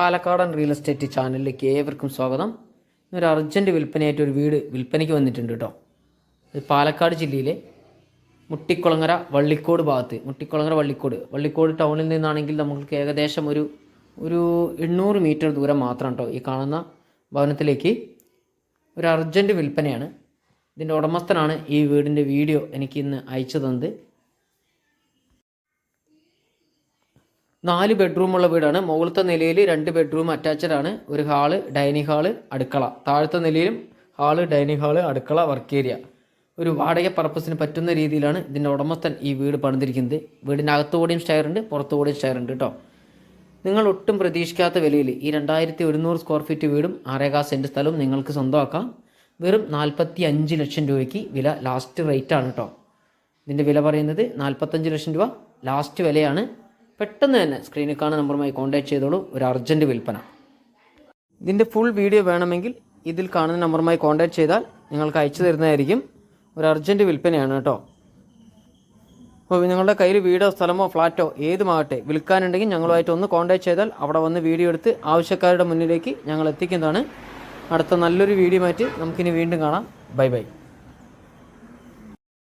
പാലക്കാടൻ real estate ചാനലിലേക്ക് ഏവർക്കും സ്വാഗതം. ഇന്നൊരു അർജന്റ് വിൽപ്പനയായിട്ട് ഒരു വീട് വിൽപ്പനയ്ക്ക് വന്നിട്ടുണ്ട് കേട്ടോ ഇത് പാലക്കാട് ജില്ലയിലെ മുട്ടിക്കുളങ്ങര വള്ളിക്കോട് ഭാഗത്ത് മുട്ടിക്കുളങ്ങര വള്ളിക്കോട്. വള്ളിക്കോട് ടൗണിൽ നിന്നാണെങ്കിൽ നമുക്ക് ഏകദേശം ഒരു ഒരു എണ്ണൂറ് മീറ്റർ ദൂരം മാത്രം കേട്ടോ ഈ കാണുന്ന ഭവനത്തിലേക്ക് ഒരു അർജന്റ് വിൽപ്പനയാണ്. ഇതിന്റെ ഉടമസ്ഥനാണ് ഈ വീടിന്റെ വീഡിയോ എനിക്ക് ഇന്ന് അയച്ചു തന്നത്. നാല് ബെഡ്റൂം ഉള്ള വീടാണ്. മുകളിലത്തെ നിലയിൽ രണ്ട് ബെഡ്റൂം അറ്റാച്ച്ഡ് ആണ്. ഒരു ഹാൾ ഡൈനിങ് ഹാൾ അടുക്കള. താഴത്തെ നിലയിലും ഹാൾ ഡൈനിങ് ഹാൾ അടുക്കള വർക്ക് ഏരിയ. ഒരു വാടക പർപ്പസിന് പറ്റുന്ന രീതിയിലാണ് ഇതിന്റെ ഉടമസ്ഥൻ ഈ വീട് പണിതിരിക്കുന്നത്. വീടിന്റെ ഉണ്ട് പുറത്തുകൂടിയും സ്റ്റയർ ഉണ്ട് കേട്ടോ നിങ്ങൾ ഒട്ടും പ്രതീക്ഷിക്കാത്ത വിലയിൽ ഈ രണ്ടായിരത്തി ഒരുന്നൂറ് സ്ക്വയർ ഫീറ്റ് വീടും ആറേകാ സെന്റ് സ്ഥലവും നിങ്ങൾക്ക് സ്വന്തമാക്കാം. വെറും നാൽപ്പത്തി അഞ്ച് ലക്ഷം രൂപയ്ക്ക് വില ലാസ്റ്റ് റേറ്റ് ആണ് കേട്ടോ ഇതിന്റെ വില പറയുന്നത് നാൽപ്പത്തഞ്ച് ലക്ഷം രൂപ ലാസ്റ്റ് വിലയാണ്. പെട്ടെന്ന് തന്നെ സ്ക്രീനിൽ കാണുന്ന നമ്പറുമായി കോൺടാക്ട് ചെയ്തോളൂ. ഒരു അർജന്റ് വിൽപ്പന. ഇതിന്റെ ഫുൾ വീഡിയോ വേണമെങ്കിൽ ഇതിൽ കാണുന്ന നമ്പറുമായി കോൺടാക്ട് ചെയ്താൽ നിങ്ങൾക്ക് അയച്ചു തരുന്നതായിരിക്കും. ഒരു അർജന്റ് വിൽപ്പനയാണ് കേട്ടോ. അപ്പോൾ നിങ്ങളുടെ കയ്യിൽ വീടോ സ്ഥലമോ ഫ്ലാറ്റോ ഏതുമാകട്ടെ വിൽക്കാനുണ്ടെങ്കിൽ ഞങ്ങളുമായിട്ട് ഒന്ന് കോൺടാക്ട് ചെയ്താൽ അവിടെ വന്ന് വീഡിയോ എടുത്ത് ആവശ്യക്കാരുടെ മുന്നിലേക്ക് ഞങ്ങൾ എത്തിക്കുന്നതാണ്. അടുത്ത നല്ലൊരു വീഡിയോ മാറ്റി നമുക്കിനി വീണ്ടും കാണാം. Bye bye